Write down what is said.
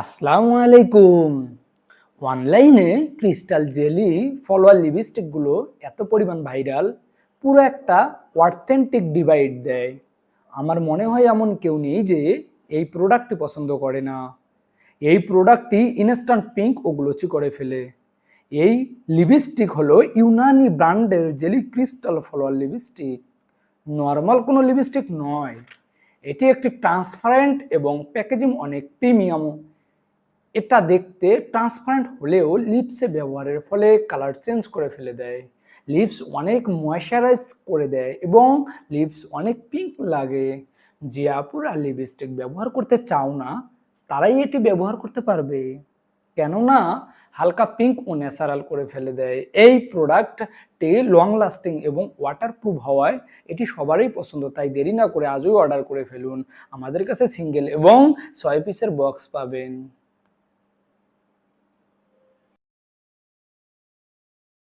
আসসালামু আলাইকুম অনলাইনে ক্রিস্টাল জেলি ফলোয়ার লিপস্টিকগুলো এত পরিমাণ ভাইরাল পুরো একটা অথেন্টিক ডিভাইড দেয়। আমার মনে হয় এমন কেউ নেই যে এই প্রোডাক্টটি পছন্দ করে না। এই প্রোডাক্টটি ইনস্ট্যান্ট পিঙ্ক ও গ্লোচি করে ফেলে। এই লিপস্টিক হলো ইউনানি ব্র্যান্ডের jelly crystal follower lipstick normal কোনো লিপস্টিক নয়। এটি একটি ট্রান্সপারেন্ট এবং প্যাকেজিং অনেক প্রিমিয়াম এটা দেখতে ট্রান্সপারেন্ট হলেও লিপসে ব্যবহারের ফলে কালার চেঞ্জ করে ফেলে দেয়। লিপস অনেক ময়শ্চারাইজ করে দেয় এবং লিপস অনেক পিঙ্ক লাগে। যে আপুরা লিপস্টিক ব্যবহার করতে চাও না, তারাই এটি ব্যবহার করতে পারবে। কেননা, হালকা পিঙ্ক ও ন্যাচারাল করে ফেলে দেয়। এই প্রোডাক্টটি লং লাস্টিং এবং ওয়াটারপ্রুফ হওয়ায় এটি সবারই পছন্দ, তাই দেরি না করে আজই অর্ডার করে ফেলুন। আমাদের কাছে সিঙ্গেল এবং ছয় পিসের বক্স পাবেন।